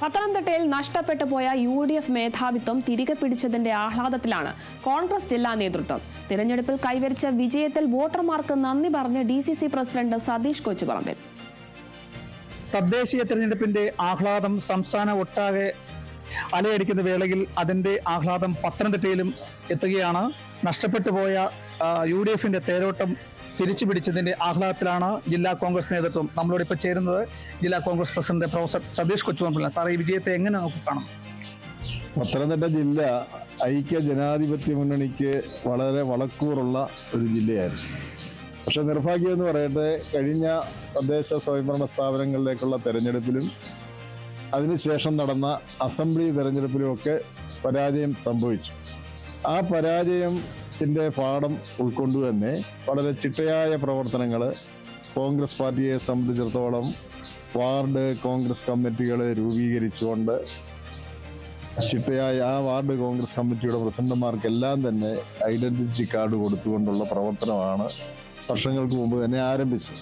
പത്തനംതിട്ടയിൽ നഷ്ടപ്പെട്ടു പോയ യു ഡി എഫ് മേധാവിത്വം തിരികെ പിടിച്ചതിന്റെ ആഹ്ലാദത്തിലാണ് കോൺഗ്രസ് ജില്ലാ നേതൃത്വം. തിരഞ്ഞെടുപ്പിൽ കൈവരിച്ച വിജയത്തിൽ വോട്ടർമാർക്ക് നന്ദി പറഞ്ഞ് D C C president Satheesh Kochuparambil. തദ്ദേശീയ തിരഞ്ഞെടുപ്പിന്റെ ആഹ്ലാദം സംസ്ഥാന ഒട്ടാകെ അലയടിക്കുന്ന വേളയിൽ അതിന്റെ ആഹ്ലാദം പത്തനംതിട്ടയിലും എത്തുകയാണ്. നഷ്ടപ്പെട്ടു പോയ യു ഡി എഫിന്റെ തേരോട്ടം തിരിച്ചു പിടിച്ചതിന്റെ ആഹ്ലാദത്തിലാണ് ജില്ലാ കോൺഗ്രസ് നേതൃത്വം നമ്മളോട് ഇപ്പോൾ ചേരുന്നത്. ജില്ലാ Congress president professor Satheesh Kochuparambil sir ഈ വിജയത്തെ എങ്ങനെ നമുക്ക് കാണും? പത്തനംതിട്ട ജില്ല ഐക്യ ജനാധിപത്യ മുന്നണിക്ക് വളരെ വളക്കൂറുള്ള ഒരു ജില്ലയായിരുന്നു. പക്ഷെ നിർഭാഗ്യം എന്ന് പറയട്ടെ കഴിഞ്ഞ തദ്ദേശ സ്വയംഭരണ സ്ഥാപനങ്ങളിലേക്കുള്ള തെരഞ്ഞെടുപ്പിലും അതിനുശേഷം നടന്ന അസംബ്ലി തെരഞ്ഞെടുപ്പിലുമൊക്കെ പരാജയം സംഭവിച്ചു. ആ പരാജയത്തിന്റെ പാഠം ഉൾക്കൊണ്ടു തന്നെ വളരെ ചിട്ടയായ പ്രവർത്തനങ്ങൾ കോൺഗ്രസ് പാർട്ടിയെ സംബന്ധിച്ചിടത്തോളം വാർഡ് കോൺഗ്രസ് കമ്മിറ്റികൾ രൂപീകരിച്ചുകൊണ്ട് ചിട്ടയായ ആ വാർഡ് കോൺഗ്രസ് കമ്മിറ്റിയുടെ പ്രസിഡന്റുമാർക്കെല്ലാം തന്നെ ഐഡന്റിറ്റി കാർഡ് കൊടുത്തുകൊണ്ടുള്ള പ്രവർത്തനമാണ് വർഷങ്ങൾക്ക് മുമ്പ് തന്നെ ആരംഭിച്ചത്.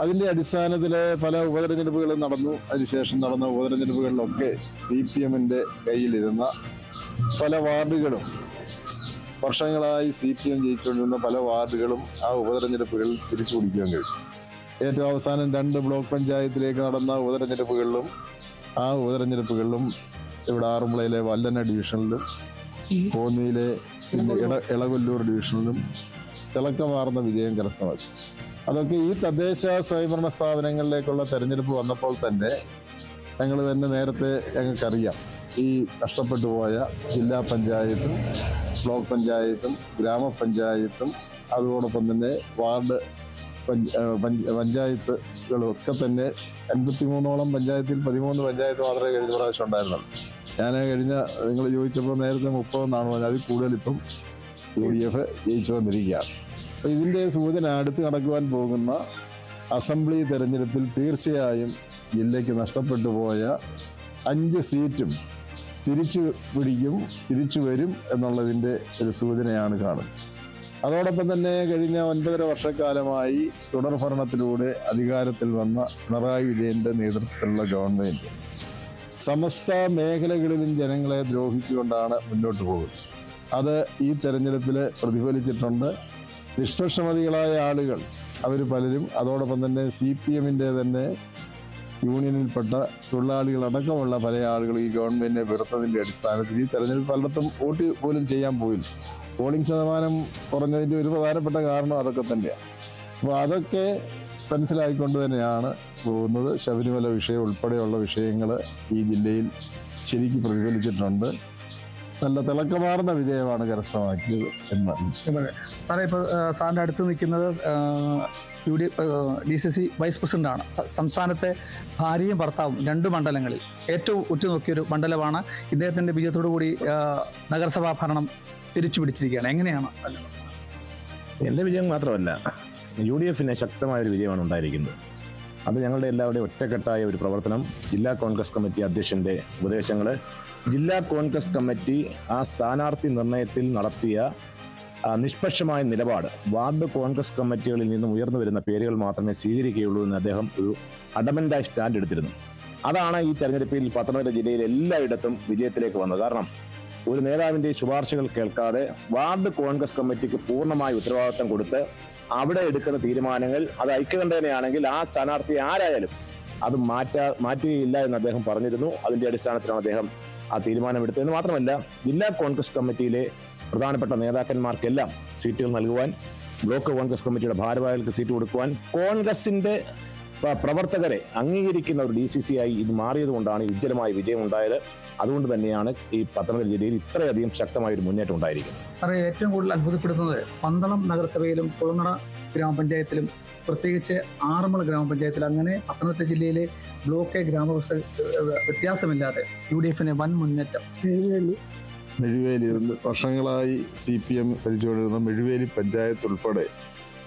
അതിന്റെ അടിസ്ഥാനത്തിൽ പല ഉപതെരഞ്ഞെടുപ്പുകളും നടന്നു. അതിനുശേഷം നടന്ന ഉപതെരഞ്ഞെടുപ്പുകളിലൊക്കെ സി പി എമ്മിന്റെ കയ്യിലിരുന്ന പല വാർഡുകളും വർഷങ്ങളായി സി പി എം ജയിച്ചുകൊണ്ടിരുന്ന പല വാർഡുകളും ആ ഉപതെരഞ്ഞെടുപ്പുകളിൽ തിരിച്ചു പിടിക്കുകയും കഴിഞ്ഞു ഏറ്റവും അവസാനം രണ്ട് ബ്ലോക്ക് പഞ്ചായത്തിലേക്ക് നടന്ന ഉപതെരഞ്ഞെടുപ്പുകളിലും ആ ഉപതെരഞ്ഞെടുപ്പുകളിലും ഇവിടെ ആറന്മുളയിലെ വല്ലന ഡിവിഷനിലും കോന്നിയിലെ പിന്നെ ഇട ഇളകൊല്ലൂർ ഡിവിഷനിലും തിളക്കമാർന്ന വിജയം കരസ്ഥമാക്കി. അതൊക്കെ ഈ തദ്ദേശ സ്വയംഭരണ സ്ഥാപനങ്ങളിലേക്കുള്ള തെരഞ്ഞെടുപ്പ് വന്നപ്പോൾ തന്നെ ഞങ്ങൾ തന്നെ നേരത്തെ ഞങ്ങൾക്കറിയാം ഈ നഷ്ടപ്പെട്ടു പോയ ജില്ലാ പഞ്ചായത്തും ബ്ലോക്ക് പഞ്ചായത്തും ഗ്രാമപഞ്ചായത്തും അതോടൊപ്പം തന്നെ വാർഡ് പഞ്ചായത്തുകളും ഒക്കെ തന്നെ എൺപത്തി മൂന്നോളം പഞ്ചായത്തിൽ പതിമൂന്ന് പഞ്ചായത്ത് മാത്രമേ കഴിഞ്ഞ പ്രാവശ്യം ഉണ്ടായിരുന്നുള്ളൂ. ഞാൻ കഴിഞ്ഞ നിങ്ങൾ ചോദിച്ചപ്പോൾ നേരത്തെ മുപ്പതെന്നാണ് പറഞ്ഞത്. അതിൽ കൂടുതൽ ഇപ്പം യു ഡി എഫ് ജയിച്ചു വന്നിരിക്കുകയാണ്. അപ്പോൾ ഇതിന്റെ സൂചന അടുത്ത് നടക്കുവാൻ പോകുന്ന അസംബ്ലി തെരഞ്ഞെടുപ്പിൽ തീർച്ചയായും ജില്ലയ്ക്ക് നഷ്ടപ്പെട്ടു പോയ അഞ്ച് സീറ്റും തിരിച്ചു പിടിക്കും തിരിച്ചു വരും എന്നുള്ളതിന്റെ ഒരു സൂചനയാണ് കാണുന്നത്. അതോടൊപ്പം തന്നെ കഴിഞ്ഞ ഒൻപതര വർഷക്കാലമായി തുടർ ഭരണത്തിലൂടെ അധികാരത്തിൽ വന്ന പിണറായി വിജയന്റെ നേതൃത്വത്തിലുള്ള ഗവൺമെന്റ് സമസ്ത മേഖലകളിലും ജനങ്ങളെ ദ്രോഹിച്ചുകൊണ്ടാണ് മുന്നോട്ട് പോകുന്നത്. അത് ഈ തെരഞ്ഞെടുപ്പിൽ പ്രതിഫലിച്ചിട്ടുണ്ട്. നിഷ്പക്ഷമതികളായ ആളുകൾ അവർ പലരും. അതോടൊപ്പം തന്നെ സി പി എമ്മിന്റെ തന്നെ യൂണിയനിൽപ്പെട്ട തൊഴിലാളികളടക്കമുള്ള പല ആളുകൾ ഈ ഗവൺമെന്റിനെ വെറുത്തതിന്റെ അടിസ്ഥാനത്തിൽ ഈ തെരഞ്ഞെടുപ്പ് പലയിടത്തും വോട്ട് പോലും ചെയ്യാൻ പോയില്ല. പോളിംഗ് ശതമാനം കുറഞ്ഞതിന്റെ ഒരു പ്രധാനപ്പെട്ട കാരണം അതൊക്കെ തന്നെയാണ്. അപ്പോൾ അതൊക്കെ മനസ്സിലായിക്കൊണ്ട് തന്നെയാണ് പോകുന്നത്. ശബരിമല വിഷയം ഉൾപ്പെടെയുള്ള വിഷയങ്ങൾ ഈ ജില്ലയിൽ ശരിക്കും പ്രതിഫലിച്ചിട്ടുണ്ട്. നല്ല തിളക്കമാർന്ന വിജയമാണ് കരസ്ഥമാക്കിയത് എന്നാണ് സാറേ ഇപ്പോൾ സാറിന്റെ അടുത്ത് നിൽക്കുന്നത് U D D C C vice പ്രസിഡന്റാണ്. സംസ്ഥാനത്തെ ഭാര്യയും ഭർത്താവും രണ്ട് മണ്ഡലങ്ങളിൽ ഏറ്റവും ഉറ്റുനോക്കിയൊരു മണ്ഡലമാണ്. ഇദ്ദേഹത്തിന്റെ വിജയത്തോടു കൂടി നഗരസഭാ ഭരണം തിരിച്ചു പിടിച്ചിരിക്കുകയാണ് എങ്ങനെയാണ് എന്റെ വിജയം മാത്രമല്ല യു ഡി എഫിന് ശക്തമായൊരു വിജയമാണ് ഉണ്ടായിരിക്കുന്നത്. അത് ഞങ്ങളുടെ എല്ലാവരുടെയും ഒറ്റക്കെട്ടായ ഒരു പ്രവർത്തനം. ജില്ലാ കോൺഗ്രസ് കമ്മിറ്റി അധ്യക്ഷന്റെ ഉപദേശങ്ങൾ ജില്ലാ കോൺഗ്രസ് കമ്മിറ്റി ആ സ്ഥാനാർത്ഥി നിർണയത്തിൽ നടത്തിയ നിഷ്പക്ഷമായ നിലപാട്. വാർഡ് കോൺഗ്രസ് കമ്മിറ്റികളിൽ നിന്നും ഉയർന്നു വരുന്ന പേരുകൾ മാത്രമേ സ്വീകരിക്കുകയുള്ളൂ എന്ന് അദ്ദേഹം ഒരു അഡമന്റായി സ്റ്റാൻഡ് എടുത്തിരുന്നു. അതാണ് ഈ തെരഞ്ഞെടുപ്പിൽ പത്തനംതിട്ട ജില്ലയിൽ എല്ലായിടത്തും വിജയത്തിലേക്ക് വന്നത്. കാരണം ഒരു നേതാവിന്റെ ശുപാർശകൾ കേൾക്കാതെ വാർഡ് കോൺഗ്രസ് കമ്മിറ്റിക്ക് പൂർണമായി ഉത്തരവാദിത്തം കൊടുത്ത് അവിടെ എടുക്കുന്ന തീരുമാനങ്ങൾ അത് ഐക്യകണ്ഠേനയാണെങ്കിൽ ആ സ്ഥാനാർത്ഥി ആരായാലും അത് മാറ്റാ മാറ്റുകയില്ല എന്ന് അദ്ദേഹം പറഞ്ഞിരുന്നു. അതിന്റെ അടിസ്ഥാനത്തിലാണ് അദ്ദേഹം ആ തീരുമാനമെടുത്തതെന്ന് മാത്രമല്ല ജില്ലാ കോൺഗ്രസ് കമ്മിറ്റിയിലെ പ്രധാനപ്പെട്ട നേതാക്കന്മാർക്കെല്ലാം സീറ്റുകൾ നൽകുവാൻ ബ്ലോക്ക് കോൺഗ്രസ് കമ്മിറ്റിയുടെ ഭാരവാഹികൾക്ക് സീറ്റ് കൊടുക്കുവാൻ കോൺഗ്രസിന്റെ പ്രവർത്തകരെ അംഗീകരിക്കുന്ന ഒരു ഡി സി സി ആയി ഇത് മാറിയത് കൊണ്ടാണ് ഈ ഉജ്ജ്വലമായ വിജയം ഉണ്ടായത് അതുകൊണ്ട് തന്നെയാണ് ഈ പത്തനംതിട്ട ജില്ലയിൽ ഇത്രയധികം ശക്തമായ ഒരു മുന്നേറ്റം ഉണ്ടായിരിക്കുന്നത്. സാറേ ഏറ്റവും കൂടുതൽ അത്ഭുതപ്പെടുത്തുന്നത് പന്തളം നഗരസഭയിലും കുളങ്ങട ഗ്രാമപഞ്ചായത്തിലും പ്രത്യേകിച്ച് ആറന്മുള ഗ്രാമപഞ്ചായത്തിൽ അങ്ങനെ പത്തനംതിട്ട ജില്ലയിലെ ബ്ലോക്ക് ഗ്രാമവസ്ഥ വ്യത്യാസമില്ലാതെ യു ഡി എഫിന് വൻ മുന്നേറ്റം. മെഴുവേലി വർഷങ്ങളായി സി പി എം ഭരിച്ചുകൊണ്ടിരുന്ന മെഴുവേലി പഞ്ചായത്ത് ഉൾപ്പെടെ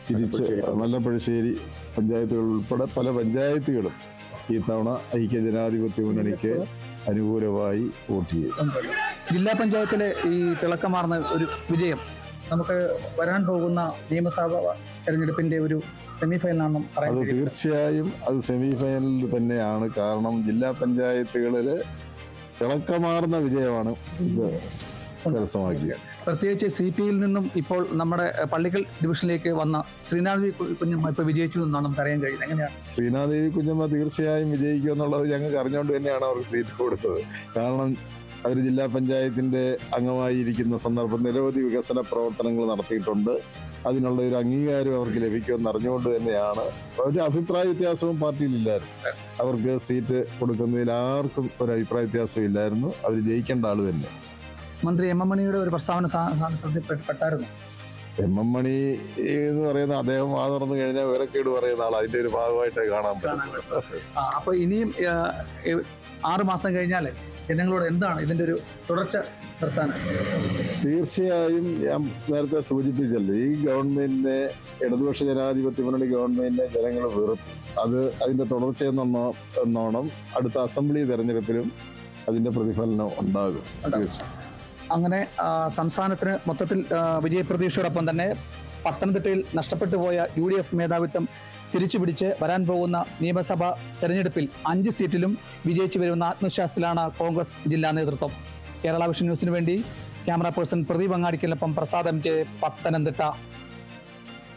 തിരിച്ച് മല്ലപ്പഴശ്ശേരി പഞ്ചായത്തുകൾ ഉൾപ്പെടെ പല പഞ്ചായത്തുകളും ഈ തവണ ഐക്യ ജനാധിപത്യ മുന്നണിക്ക് അനുകൂലമായി വോട്ട് ചെയ്തു. ജില്ലാ പഞ്ചായത്തിലെ ഈ തിളക്കമാർന്ന ഒരു വിജയം നമുക്ക് വരാൻ പോകുന്ന നിയമസഭാ തെരഞ്ഞെടുപ്പിന്റെ ഒരു സെമിഫൈനലാണെന്നും അത് തീർച്ചയായും അത് സെമി ഫൈനലിൽ തന്നെയാണ്. കാരണം ജില്ലാ പഞ്ചായത്തുകളിൽ തിളക്കമാർന്ന വിജയമാണ് ഇത്. കരസ്ഥമാക്കിയത് പ്രത്യേകിച്ച് സി പി ഐയിൽ നിന്നും ഇപ്പോൾ നമ്മുടെ പള്ളിക്കൽ ഡിവിഷനിലേക്ക് വന്ന ശ്രീനാഥ് കുഞ്ഞമ്മ ഇപ്പൊ വിജയിച്ചു എന്നാണ് നമുക്ക് അറിയാൻ കഴിയുന്നത്. എങ്ങനെയാണ്? ശ്രീനാദേവി കുഞ്ഞമ്മ തീർച്ചയായും വിജയിക്കും എന്നുള്ളത് ഞങ്ങൾക്ക് അറിഞ്ഞുകൊണ്ട് തന്നെയാണ് അവർക്ക് സീറ്റ് കൊടുത്തത്. കാരണം അവർ ജില്ലാ പഞ്ചായത്തിന്റെ അംഗമായിരിക്കുന്ന സന്ദർഭം നിരവധി വികസന പ്രവർത്തനങ്ങൾ നടത്തിയിട്ടുണ്ട്. അതിനുള്ള ഒരു അംഗീകാരം അവർക്ക് ലഭിക്കുമെന്ന് അറിഞ്ഞുകൊണ്ട് തന്നെയാണ്. ഒരു അഭിപ്രായ വ്യത്യാസവും പാർട്ടിയിലില്ലായിരുന്നു അവർക്ക് സീറ്റ് കൊടുക്കുന്നതിൽ ആർക്കും ഒരു അഭിപ്രായ വ്യത്യാസം ഇല്ലായിരുന്നു. അവർ ജയിക്കേണ്ട ആൾ തന്നെ. മന്ത്രി എം എം മണിയുടെ ഒരു പ്രസ്താവന സാ- എം എം മണി എന്ന് പറയുന്ന അദ്ദേഹം ആ തുറന്നു കഴിഞ്ഞാൽ വിവരക്കേട് പറയുന്ന ആൾ അതിന്റെ ഒരു ഭാഗമായിട്ടേ കാണാൻ പറ്റും അപ്പൊ ഇനിയും ആറു മാസം കഴിഞ്ഞാൽ ജനങ്ങളോട് എന്താണ് ഇതിന്റെ ഒരു തുടർച്ച നിർത്താൻ തീർച്ചയായും ഞാൻ നേരത്തെ സൂചിപ്പിച്ചല്ലോ ഈ ഗവൺമെന്റിനെ ഇടതുപക്ഷ ജനാധിപത്യ മുന്നണി ഗവൺമെന്റിനെ ജനങ്ങൾ വെറുത്തു അത് അതിന്റെ തുടർച്ചയെന്നോ എന്നോണം അടുത്ത അസംബ്ലി തെരഞ്ഞെടുപ്പിലും അതിന്റെ പ്രതിഫലനം ഉണ്ടാകും. തീർച്ചയായും. അങ്ങനെ സംസ്ഥാനത്തിന് മൊത്തത്തിൽ വിജയപ്രതീക്ഷയോടൊപ്പം തന്നെ പത്തനംതിട്ടയിൽ നഷ്ടപ്പെട്ടു പോയ യു ഡി എഫ് മേധാവിത്വം തിരിച്ചുപിടിച്ച് വരാൻ പോകുന്ന നിയമസഭാ തെരഞ്ഞെടുപ്പിൽ അഞ്ച് സീറ്റിലും വിജയിച്ചു വരുന്ന ആത്മവിശ്വാസത്തിലാണ് കോൺഗ്രസ് ജില്ലാ നേതൃത്വം. കേരള വിഷൻ ന്യൂസിന് വേണ്ടി ക്യാമറ പേഴ്സൺ പ്രദീപ് അങ്ങാടിക്കലിനൊപ്പം പ്രസാദം ജെ പത്തനംതിട്ട.